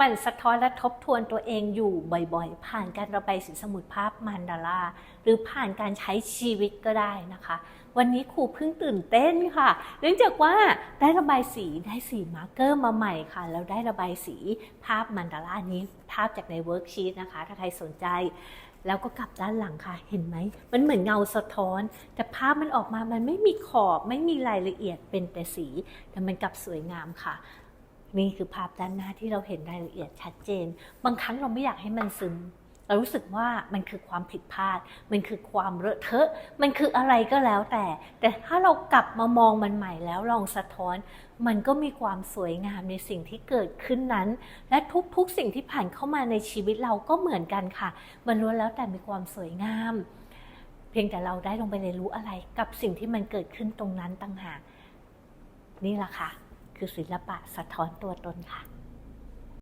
มันสะท้อนและทบทวนตัวเองอยู่บ่อยๆ ผ่านการระบายสีสมุดภาพมันดาราหรือผ่านการใช้ชีวิตก็ได้นะคะ วันนี้ครูเพิ่งตื่นเต้นค่ะ เนื่องจากว่าได้ระบายสีได้สีมาร์กเกอร์มาใหม่ค่ะ แล้วได้ระบายสีภาพมันดารานี้ภาพจากในเวิร์กชีตนะคะ ถ้าใครสนใจแล้วก็กลับด้านหลังค่ะ เห็นไหม มันเหมือนเงาสะท้อน แต่ภาพมันออกมา มันไม่มีขอบ ไม่มีรายละเอียดเป็นแต่สี แต่มันกลับสวยงามค่ะ นี่คือภาพด้านหน้าที่เราเห็นรายละเอียดชัดเจน บางครั้งเราไม่อยากให้มันซึม เรารู้สึกว่ามันคือความผิดพลาด มันคือความเลอะเทอะ มันคืออะไรก็แล้วแต่ แต่ถ้าเรากลับมามองมันใหม่แล้วลองสะท้อน มันก็มีความสวยงามในสิ่งที่เกิดขึ้นนั้น และทุกๆสิ่งที่ผ่านเข้ามาในชีวิตเราก็เหมือนกันค่ะ มันล้วนแล้วแต่มีความสวยงาม เพียงแต่เราได้ลงไปเรียนรู้อะไรกับสิ่งที่มันเกิดขึ้นตรงนั้นต่างหาก นี่แหละค่ะ คือศิลปะสะท้อนตัวตนค่ะ